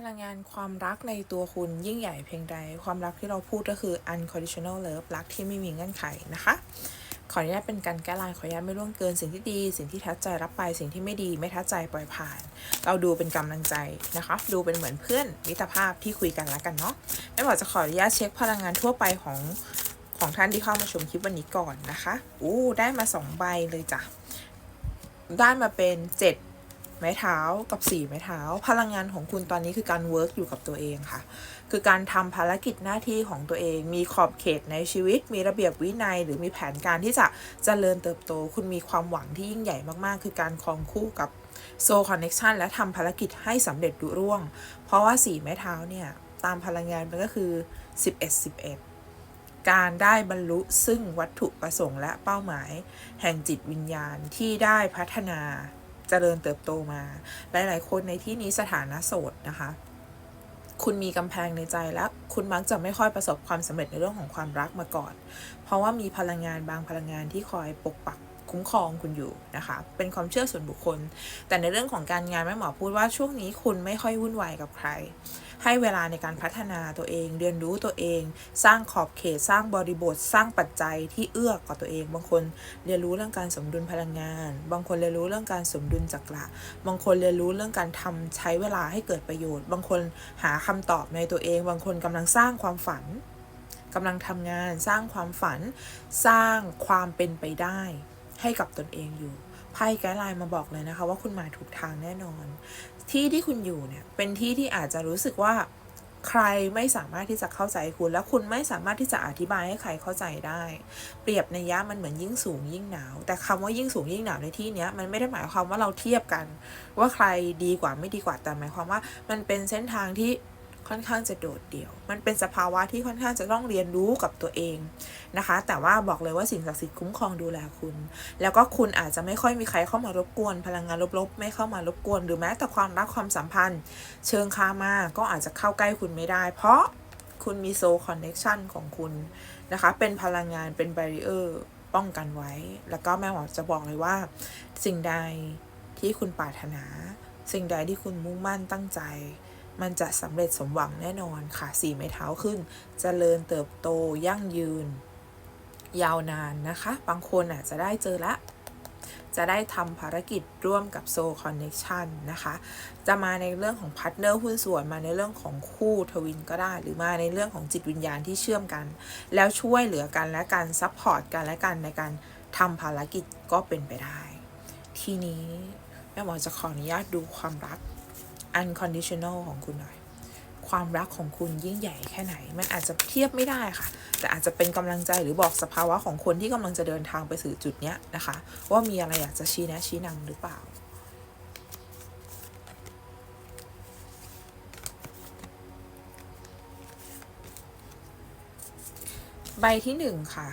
พลังงานความรักในตัวคุณยิ่งใหญ่เพียงใด ความรักที่เราพูดก็คือ unconditional love รักที่ไม่มีเงื่อนไขนะคะ ขออนุญาตเป็นการแก้ลายขออนุญาตไม่ล่วงเกินสิ่งที่ดี สิ่งที่ทัดใจรับไปสิ่งที่ไม่ดี ไม่ทัดใจปล่อยผ่าน เราดูเป็นกำลังใจนะคะ ดูเป็นเหมือนเพื่อนมิตรภาพที่คุยกันล้วกันเนาะแม่หมอจะขออนุญาตเช็คพลังงานทั่วไปของของท่านที่เข้ามาชมคลิปวันนี้ก่อนนะคะอู้ได้มาสองใบเลยจ้ะได้มาเป็นเจ็ด ไม้เท้ากับสี่ไม้เท้า พลังงานของคุณตอนนี้คือการเวิร์กอยู่กับตัวเองค่ะ คือการทำภารกิจหน้าที่ของตัวเอง มีขอบเขตในชีวิต มีระเบียบวินัย หรือมีแผนการที่จะเจริญเติบโต คุณมีความหวังที่ยิ่งใหญ่มากๆ คือการครองคู่กับโซคอนเน็ชันและทำภารกิจให้สำเร็จรุร่วง เพราะว่าสี่ไม้เท้าเนี่ย ตามพลังงานมันก็คือ 11 11การได้บรรลุซึ่งวัตถุประสงค์และเป้าหมาย แห่งจิตวิญญาณที่ได้พัฒนา เจริญเติบโตมา หลาย ๆ คนในที่นี้สถานะโสดนะคะ คุณมีกำแพงในใจและคุณมักจะไม่ค่อยประสบความสำเร็จในเรื่องของความรักมาก่อน เพราะว่ามีพลังงานบางพลังงานที่คอยปกปัก คุ้มครองคุณอยู่นะคะ เป็นความเชื่อส่วนบุคคล แต่ในเรื่องของการงานแม่หมอพูดว่าช่วงนี้คุณไม่ค่อยวุ่นวายกับใคร ให้เวลาในการพัฒนาตัวเอง เรียนรู้ตัวเอง สร้างขอบเขต สร้างบริบท สร้างปัจจัยที่เอื้อกับตัวเอง บางคนเรียนรู้เรื่องการสมดุลพลังงาน บางคนเรียนรู้เรื่องการสมดุลจักระบางคนเรียนรู้เรื่องการทำใช้เวลาให้เกิดประโยชน์ บางคนหาคำตอบในตัวเอง บางคนกำลังสร้างความฝันกำลังทำงานสร้างความฝันสร้างความเป็นไปได้ ให้กับตนเองอยู่ไพ่ไกด์ไลน์มาบอกเลยนะคะ ว่าคุณมาถูกทางแน่นอน ที่ที่คุณอยู่เนี่ยเป็นที่ที่อาจจะรู้สึกว่าใครไม่สามารถที่จะเข้าใจคุณ และคุณไม่สามารถที่จะอธิบายให้ใครเข้าใจได้ เปรียบในยะมันเหมือนยิ่งสูงยิ่งหนาว แต่คำว่ายิ่งสูงยิ่งหนาวในที่นี้มันไม่ได้หมายความว่าเราเทียบกัน ว่าใครดีกว่าไม่ดีกว่าแต่หมายความว่า มันเป็นเส้นทางที่ ค่อนข้างจะโดดเดี่ยว มันเป็นสภาวะที่ค่อนข้างจะต้องเรียนรู้กับตัวเองนะคะ แต่ว่าบอกเลยว่าสิ่งศักดิ์สิทธิ์คุ้มครองดูแลคุณ แล้วก็คุณอาจจะไม่ค่อยมีใครเข้ามารบกวน พลังงานลบๆ ไม่เข้ามารบกวน หรือแม้แต่ความรักความสัมพันธ์ เชิงคามาก็อาจจะเข้าใกล้คุณไม่ได้ เพราะคุณมีโซคอนเน็ชันของคุณนะคะ เป็นพลังงานเป็นบริเออร์ป้องกันไว้ แล้วก็แม่หมอจะบอกเลยว่า สิ่งใดที่คุณปรารถนา สิ่งใดที่คุณมุ่งมั่นตั้งใจ มันจะสำเร็จสมหวังแน่นอนค่ะสี่ไม้เท้าขึ้นจเจริญเติบโตยั่งยืน ยาวนานนะคะ บางคนอาจจะได้เจอละ จะได้ทำภารกิจร่วมกับโซคอนเน็ชันนะคะ จะมาในเรื่องของพาร์ทเนอร์หุ้นส่วนมาในเรื่องของคู่ทวินก็ได้ หรือมาในเรื่องของจิตวิญญาณที่เชื่อมกัน แล้วช่วยเหลือกันและการซัพพอร์ตกันและกันในการทำภารกิจก็เป็นไปได้ ทีนี้แม่หมอจะขออนุญาตดูความรัก unconditional ของคุณหน่อย ความรักของคุณยิ่งใหญ่แค่ไหน มันอาจจะเทียบไม่ได้ค่ะ แต่อาจจะเป็นกำลังใจหรือบอกสภาวะของคนที่กำลังจะเดินทางไปสู่จุดเนี้ยนะคะ ว่ามีอะไรอยากจะชี้แนะชี้นำหรือเปล่าใบที่หนึ่งค่ะ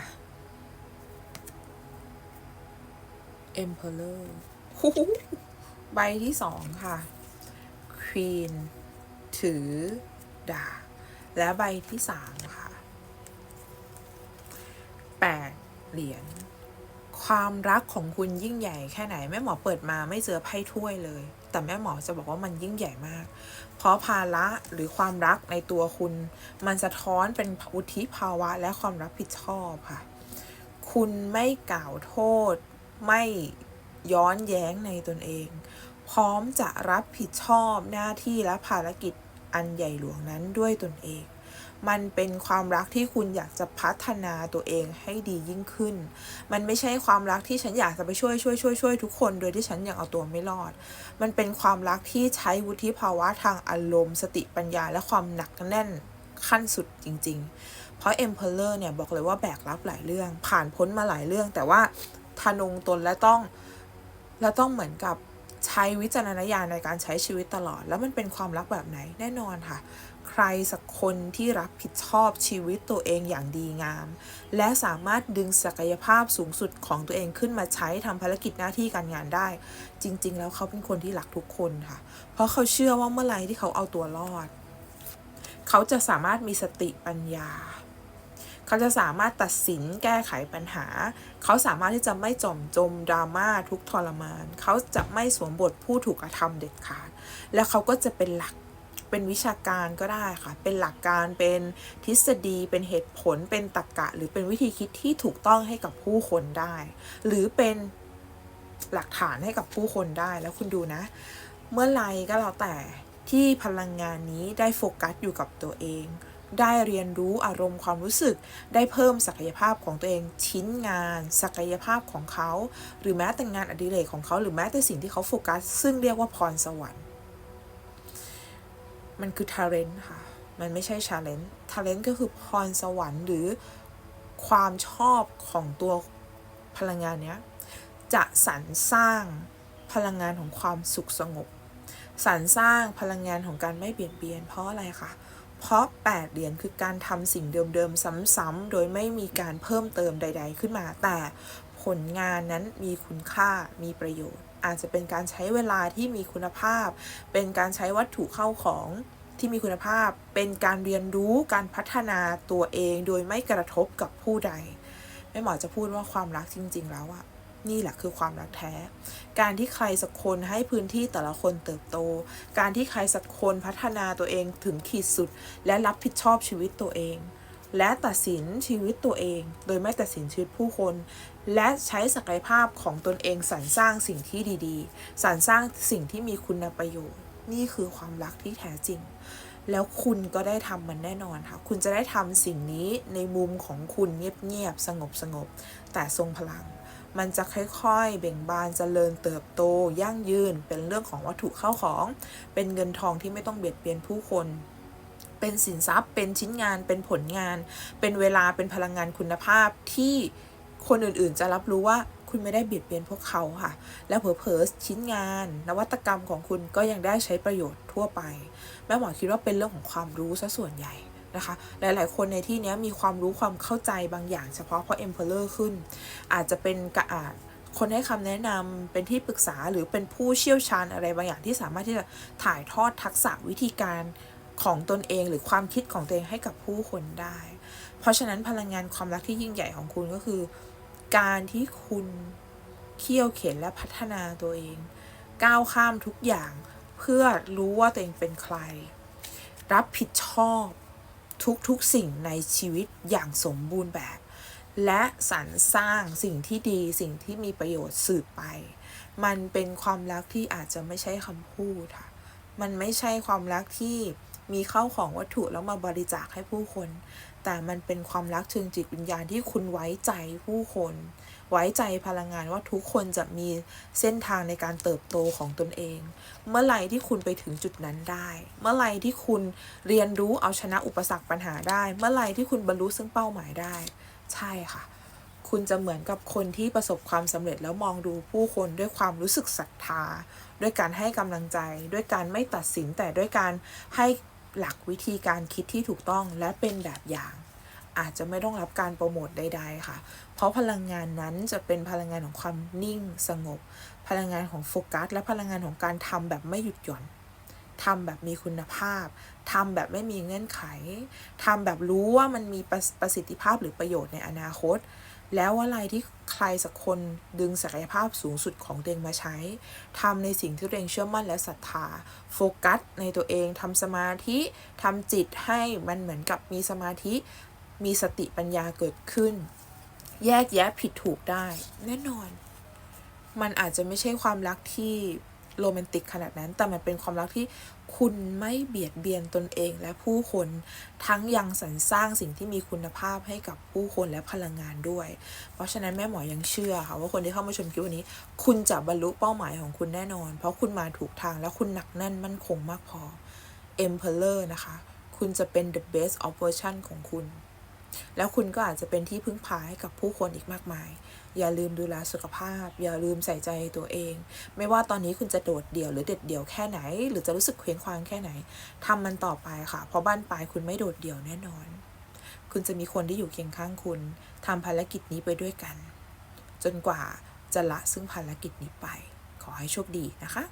Emperor ใบที่สองค่ะ Queen ถือดาบและใบที่สามค่ะแปดเหรียญความรักของคุณยิ่งใหญ่แค่ไหนแม่หมอเปิดมาไม่เจอไพ่ถ้วยเลย แต่แม่หมอจะบอกว่ามันยิ่งใหญ่มาก เพราะภาระหรือความรักในตัวคุณ มันสะท้อนเป็นอุทิภาวะและความรับผิดชอบค่ะ คุณไม่กล่าวโทษ ไม่ย้อนแย้งในตนเอง พร้อมจะรับผิดชอบหน้าที่และภารกิจอันใหญ่หลวงนั้นด้วยตนเอง มันเป็นความรักที่คุณอยากจะพัฒนาตัวเองให้ดียิ่งขึ้น มันไม่ใช่ความรักที่ฉันอยากจะไปช่วยช่วยช่วยช่วยทุกคนโดยที่ฉันยังเอาตัวไม่รอด มันเป็นความรักที่ใช้วุฒิภาวะทางอารมณ์ สติปัญญาและความหนักแน่นขั้นสุดจริง ๆ เพราะ Emperor เนี่ยบอกเลยว่าแบกรับหลายเรื่อง ผ่านพ้นมาหลายเรื่อง แต่ว่าทะนงตนและต้องและต้องเหมือนกับ ใช้วิจารณญาณในการใช้ชีวิตตลอด แล้วมันเป็นความรักแบบไหนแน่นอนค่ะ ใครสักคนที่รับผิดชอบชีวิตตัวเองอย่างดีงาม และสามารถดึงศักยภาพสูงสุดของตัวเองขึ้นมาใช้ทำภารกิจหน้าที่การงานได้ จริง ๆ แล้วเขาเป็นคนที่รักทุกคนค่ะ เพราะเขาเชื่อว่าเมื่อไหร่ที่เขาเอาตัวรอด เขาจะสามารถมีสติปัญญา เขาจะสามารถตัดสินแก้ไขปัญหา เขาสามารถที่จะไม่จมจมดราม่าทุกทรมาน เขาจะไม่สวมบทผู้ถูกกระทำเด็ดขาด และเขาก็จะเป็นหลักเป็นวิชาการก็ได้ค่ะ เป็นหลักการ เป็นทฤษฎี เป็นเหตุผล เป็นตรรกะหรือเป็นวิธีคิดที่ถูกต้องให้กับผู้คนได้ หรือเป็นหลักฐานให้กับผู้คนได้ แล้วคุณดูนะ เมื่อไรก็แล้วแต่ที่พลังงานนี้ได้โฟกัสอยู่กับตัวเอง ได้เรียนรู้อารมณ์ความรู้สึก ได้เพิ่มศักยภาพของตัวเองชิ้นงาน ศักยภาพของเขา หรือแม้แต่งานอดิเรกของเขาหรือแม้แต่สิ่งที่เขาโฟกัส ซึ่งเรียกว่าพรสวรรค์มันคือ talent ค่ะ มันไม่ใช่ challenge talent ก็คือพรสวรรค์หรือความชอบของตัวพลังงานเนี้ย จะสรรสร้างพลังงานของความสุขสงบ สรรสร้างพลังงานของการไม่เปลี่ยนเบียนเพราะอะไรคะ เพราะ 8 เหรียญคือการทำสิ่งเดิมๆ ซ้ำๆ โดยไม่มีการเพิ่มเติมใด ๆ ขึ้นมา แต่ผลงานนั้นมีคุณค่า มีประโยชน์ อาจจะเป็นการใช้เวลาที่มีคุณภาพ เป็นการใช้วัตถุเข้าของที่มีคุณภาพ เป็นการเรียนรู้ การพัฒนาตัวเอง โดยไม่กระทบกับผู้ใดแม่หมอจะพูดว่าความรักจริง ๆ แล้วอะ นี่แหละคือความรักแท้ การที่ใครสักคนให้พื้นที่แต่ละคนเติบโต การที่ใครสักคนพัฒนาตัวเองถึงขีดสุด และรับผิดชอบชีวิตตัวเอง และตัดสินชีวิตตัวเอง โดยไม่ตัดสินชีวิตผู้คน และใช้ศักยภาพของตนเองสรรสร้างสิ่งที่ดีๆ สรรสร้างสิ่งที่มีคุณประโยชน์ นี่คือความรักที่แท้จริงแล้วคุณก็ได้ทำมันแน่นอนค่ะ คุณจะได้ทำสิ่งนี้ในมุมของคุณเงียบๆ สงบๆ แต่ทรงพลัง มันจะค่อยๆ เบ่งบานเจริญเติบโตยั่งยืน เป็นเรื่องของวัตถุเข้าของ เป็นเงินทองที่ไม่ต้องเบียดเบียนผู้คน เป็นสินทรัพย์ เป็นชิ้นงาน เป็นผลงาน เป็นเวลา เป็นพลังงานคุณภาพที่คนอื่นๆ จะรับรู้ว่าคุณไม่ได้เบียดเบียนพวกเขาค่ะ และเผลอๆชิ้นงาน นวัตกรรมของคุณก็ยังได้ใช้ประโยชน์ทั่วไป แม่หมอคิดว่าเป็นเรื่องของความรู้ซะส่วนใหญ่ นะคะ หลายๆ คนในที่นี้มีความรู้ความเข้าใจบางอย่างเฉพาะเพราะ Emperor ขึ้น อาจจะเป็นกระอาจคนให้คำแนะนำเป็นที่ปรึกษาหรือเป็นผู้เชี่ยวชาญอะไรบางอย่างที่สามารถที่จะถ่ายทอดทักษะวิธีการของตนเองหรือความคิดของตัวเองให้กับผู้คนได้ เพราะฉะนั้นพลังงานความรักที่ยิ่งใหญ่ของคุณก็คือ การที่คุณเคี่ยวเข็นและพัฒนาตัวเอง ก้าวข้ามทุกอย่างเพื่อรู้ว่าตัวเองเป็นใคร รับผิดชอบ ทุกๆสิ่งในชีวิตอย่างสมบูรณ์แบบ และสรรสร้างสิ่งที่ดีสิ่งที่มีประโยชน์สืบไป มันเป็นความรักที่อาจจะไม่ใช่คำพูดค่ะ มันไม่ใช่ความรักที่มีเข้าของวัตถุแล้วมาบริจาคให้ผู้คน แต่มันเป็นความรักเชิงจิตวิญญาณที่คุณไว้ใจผู้คน ไว้ใจพลังงานว่าทุกคนจะมีเส้นทางในการเติบโตของตนเอง เมื่อไหร่ที่คุณไปถึงจุดนั้นได้ เมื่อไหร่ที่คุณเรียนรู้เอาชนะอุปสรรคปัญหาได้ เมื่อไหร่ที่คุณบรรลุซึ่งเป้าหมายได้ ใช่ค่ะ คุณจะเหมือนกับคนที่ประสบความสำเร็จแล้วมองดูผู้คนด้วยความรู้สึกศรัทธา ด้วยการให้กำลังใจ ด้วยการไม่ตัดสินแต่ด้วยการให้หลักวิธีการคิดที่ถูกต้องและเป็นแบบอย่าง อาจจะไม่ต้องรับการโปรโมทใดๆค่ะ เพราะพลังงานนั้นจะเป็นพลังงานของความนิ่งสงบ พลังงานของโฟกัส และพลังงานของการทำแบบไม่หยุดหย่อนทำแบบมีคุณภาพ ทำแบบไม่มีเงื่อนไข ทำแบบรู้ว่ามันมีประประสิทธิภาพหรือประโยชน์ในอนาคต แล้วอะไรที่ใครสักคนดึงศักยภาพสูงสุดของตัวเองมาใช้ ทำในสิ่งที่ตัวเองเชื่อมั่นและศรัทธา โฟกัสในตัวเอง ทำสมาธิ ทำจิตให้มันเหมือนกับมีสมาธิ มีสติปัญญาเกิดขึ้น แยกแยะผิดถูกได้ แน่นอน มันอาจจะไม่ใช่ความรักที่โรแมนติกขนาดนั้น แต่มันเป็นความรักที่คุณไม่เบียดเบียนตนเองและผู้คนทั้งยังสรรสร้างสิ่งที่มีคุณภาพให้กับผู้คนและพลังงานด้วย เพราะฉะนั้นแม่หมอยังเชื่อค่ะว่าคนที่เข้ามาชมคลิปวันนี้ คุณจะบรรลุเป้าหมายของคุณแน่นอน เพราะคุณมาถูกทางและคุณหนักแน่นมั่นคงมากพอ Emperor นะคะ คุณจะเป็น the best of version ของคุณ แล้วคุณก็อาจจะเป็นที่พึ่งพาให้กับผู้คนอีกมากมาย อย่าลืมดูแลสุขภาพ อย่าลืมใส่ใจตัวเอง ไม่ว่าตอนนี้คุณจะโดดเดี่ยวหรือเด็ดเดี่ยวแค่ไหน หรือจะรู้สึกเคว้งคว้างแค่ไหนทำมันต่อไปค่ะ เพราะบ้านปลายคุณไม่โดดเดี่ยวแน่นอน คุณจะมีคนที่อยู่เคียงข้างคุณทำภารกิจนี้ไปด้วยกัน จนกว่าจะละซึ่งภารกิจนี้ไป ขอให้โชคดีนะคะ